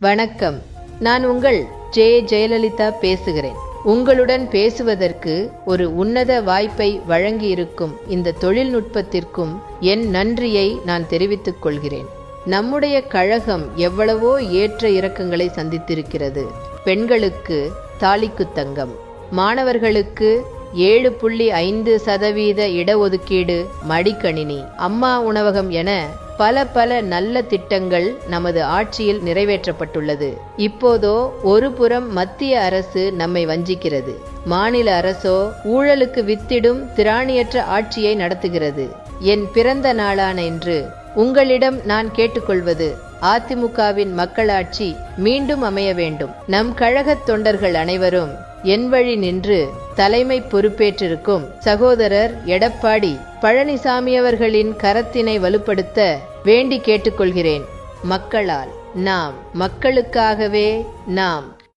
வணக்கம். நான் உங்கள் ஜே. ஜெயலலிதா பேசுகிறேன். உங்களுடன் பேசுவதற்கு ஒரு உன்னத வாய்ப்பை வழங்கியிருக்கும் இந்த தொழில்நுட்பத்திற்கும் என் நன்றியை நான் தெரிவித்துக் கொள்கிறேன். நம்முடைய கழகம் எவ்வளவோ ஏற்ற இறக்கங்களை சந்தித்திருக்கிறது. பெண்களுக்கு தாலிக்கு தங்கம். மாணவர்களுக்கு ஏழு புள்ளி ஐந்து சதவீத இடஒதுக்கீடு மடிக்கணினி. அம்மா உணவகம் என பல பல நல்ல திட்டங்கள் நமது ஆட்சியில் நிறைவேற்றப்பட்டுள்ளது. இப்போதோ ஒரு புறம் மத்திய அரசு நம்மை வஞ்சிக்கிறது. மாநில அரசோ ஊழலுக்கு வித்திடும் திராணியற்ற ஆட்சியை நடத்துகிறது. என் பிறந்த நாளான இன்று உங்களிடம் நான் கேட்டுக்கொள்வது அதிமுகவின் மக்களாட்சி மீண்டும் அமைய வேண்டும். நம் கழகத் தொண்டர்கள் அனைவரும் என் வழி நின்று தலைமை பொறுப்பேற்றிருக்கும் சகோதரர் எடப்பாடி பழனிசாமி அவர்களின் கரத்தினை வலுப்படுத்த வேண்டி கேட்டுக்கொள்கிறேன். மக்களால் நாம் மக்களுக்காகவே நாம்